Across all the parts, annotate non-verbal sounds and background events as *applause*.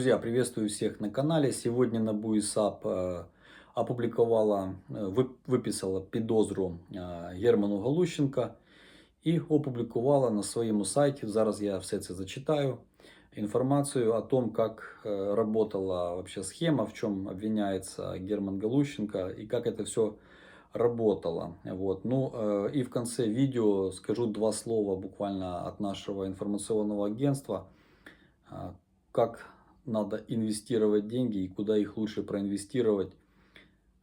Друзья, приветствую всех на канале. Сегодня НАБУ и САП э, опубликовала, э, вып- выписала підозру э, Герману Галущенка і опублікувала на своєму сайті. Зараз я все це зачитаю. Информацию о том, как э, работала вообще схема, в чем обвиняется Герман Галущенко и как это все работало. Вот. Ну э, и в конце видео скажу два слова буквально от нашего информационного агентства, э, как надо инвестировать деньги и куда их лучше проинвестировать.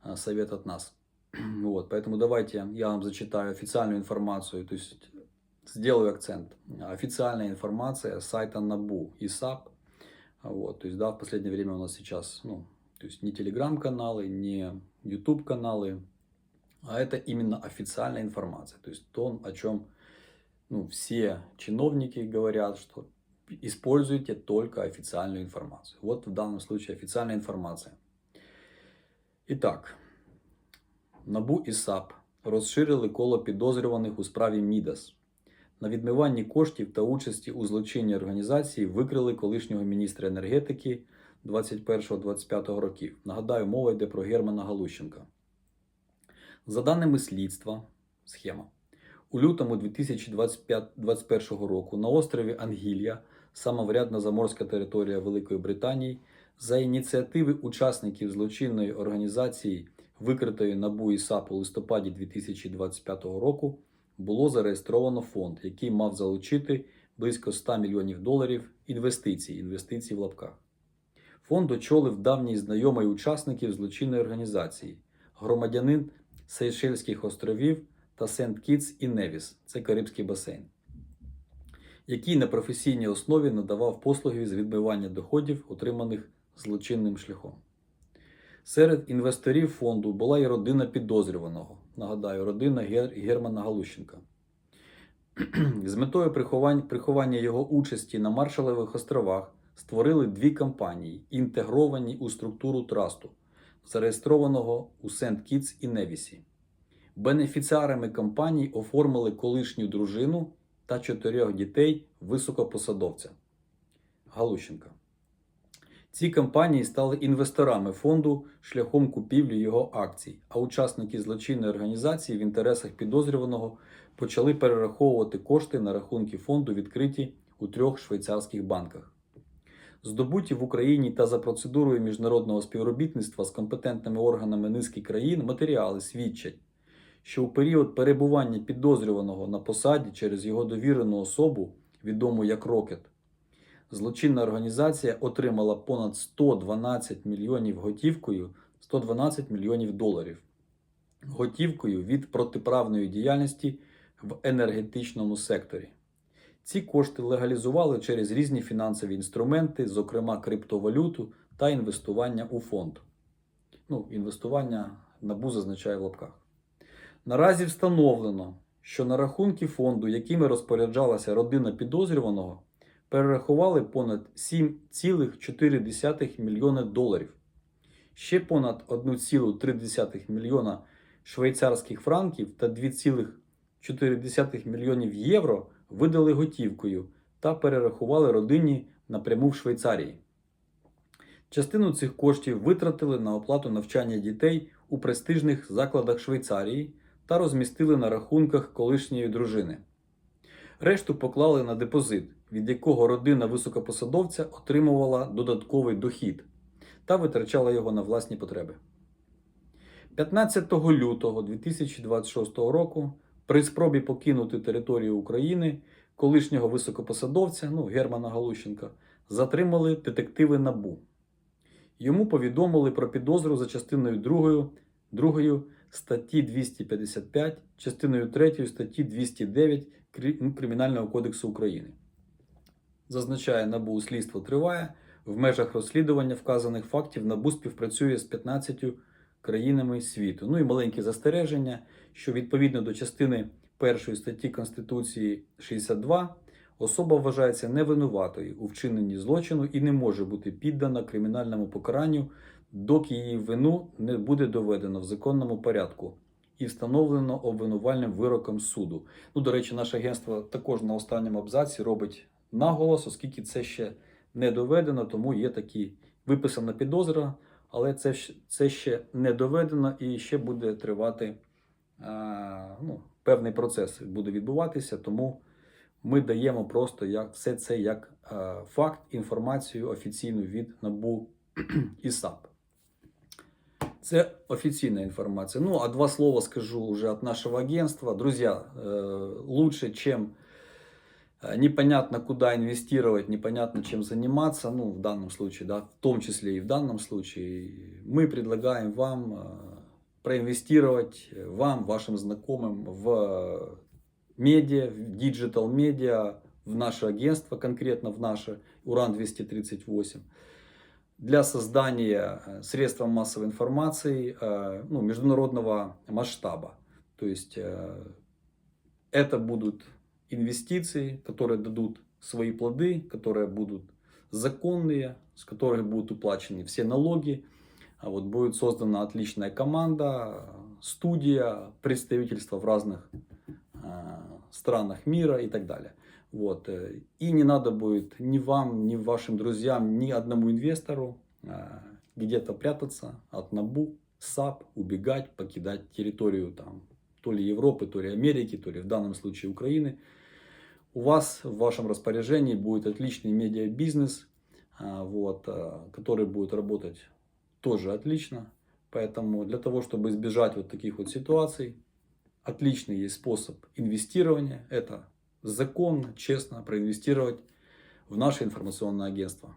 э, Совет от нас. *clears throat* Вот, поэтому давайте я вам зачитаю официальную информацию, то есть сделаю акцент. Официальная информация сайта НАБУ и САП. Вот, то есть, да, в последнее время у нас сейчас, ну, то есть не телеграм-каналы, не YouTube-каналы, а это именно официальная информация. То есть то, о чем ну, все чиновники говорят, что используйте только официальную информацию. Вот в данном случае официальная информация. Итак, НАБУ і САП розширили коло підозрюваних у справі Мідас. На відмиванні коштів та участі у злочинній організації викрили колишнього міністра енергетики 21-25 років. Нагадаю, мова йде про Германа Галущенка. За даними слідства, схема. У лютому 2021 року на острові Ангілія, самоврядна заморська територія Великої Британії, за ініціативи учасників злочинної організації, викритої НАБУ і САП у листопаді 2025 року, було зареєстровано фонд, який мав залучити близько 100 мільйонів доларів інвестицій, інвестицій в лапках. Фонд очолив давній знайомий учасників злочинної організації, громадянин Сейшельських островів та Сент-Кітс і Невіс, це Карибський басейн, який на професійній основі надавав послуги з відмивання доходів, отриманих злочинним шляхом. Серед інвесторів фонду була і родина підозрюваного. Нагадаю, родина Гер- Германа Галущенка. З метою приховань- приховання його участі на Маршалових островах створили дві компанії, інтегровані у структуру трасту, зареєстрованого у Сент-Кітс і Невісі. Бенефіціарами компаній оформили колишню дружину та чотирьох дітей високопосадовця Галущенка. Ці компанії стали інвесторами фонду шляхом купівлі його акцій, а учасники злочинної організації в інтересах підозрюваного почали перераховувати кошти на рахунки фонду, відкриті у трьох швейцарських банках. Здобуті в Україні та за процедурою міжнародного співробітництва з компетентними органами низки країн матеріали свідчать, що у період перебування підозрюваного на посаді через його довірену особу, відому як Рокет, злочинна організація отримала понад 112 мільйонів готівкою 112 мільйонів доларів готівкою від протиправної діяльності в енергетичному секторі. Ці кошти легалізували через різні фінансові інструменти, зокрема криптовалюту та інвестування у фонд. Ну, інвестування НАБУ зазначає в лапках. Наразі встановлено, що на рахунки фонду, якими розпоряджалася родина підозрюваного, перерахували понад 7,4 мільйони доларів. Ще понад 1,3 мільйона швейцарських франків та 2,4 мільйонів євро видали готівкою та перерахували родині напряму в Швейцарії. Частину цих коштів витратили на оплату навчання дітей у престижних закладах Швейцарії та розмістили на рахунках колишньої дружини. Решту поклали на депозит, від якого родина високопосадовця отримувала додатковий дохід та витрачала його на власні потреби. 15 лютого 2026 року при спробі покинути територію України колишнього високопосадовця, ну, Германа Галущенка, затримали детективи НАБУ. Йому повідомили про підозру за частиною 2, 2 статті 255, частиною 3 статті 209 ну, Кримінального кодексу України. Зазначає НАБУ, слідство триває. В межах розслідування вказаних фактів НАБУ співпрацює з 15 країнами світу. Ну і маленьке застереження, що відповідно до частини 1 статті Конституції 62 особа вважається невинуватою у вчиненні злочину і не може бути піддана кримінальному покаранню, доки її вину не буде доведено в законному порядку і встановлено обвинувальним вироком суду. Ну, до речі, наше агентство також на останньому абзаці робить наголос, оскільки це ще не доведено, тому є такі виписана підозра, але це, це ще не доведено і ще буде тривати а, ну, певний процес буде відбуватися, тому ми даємо просто як, все це як а, факт, інформацію офіційну від НАБУ і САП. Це официальная информация. Ну, а два слова скажу уже от нашего агентства. Друзья, лучше, чем непонятно куда инвестировать, непонятно чем заниматься, ну, в данном случае, да, в том числе и в данном случае, мы предлагаем вам э, проинвестировать, э, вам, вашим знакомым в медиа, в диджитал медиа, в наше агентство, конкретно в наше Уран-238 для создания э, средств массовой информации э, ну, международного масштаба. То есть э, это будут инвестиции, которые дадут свои плоды, которые будут законные, с которых будут уплачены все налоги. А вот будет создана отличная команда, студия, представительство в разных странах мира и так далее. Вот. э, И не надо будет ни вам, ни вашим друзьям, ни одному инвестору э, где-то прятаться от НАБУ, САП, убегать, покидать территорию там, то ли Европы, то ли Америки, то ли в данном случае Украины. У вас в вашем распоряжении будет отличный медиабизнес, а, вот, который будет работать тоже отлично. Поэтому для того, чтобы избежать вот таких вот ситуаций, отличный есть способ инвестирования. Это законно, честно проинвестировать в наше информационное агентство.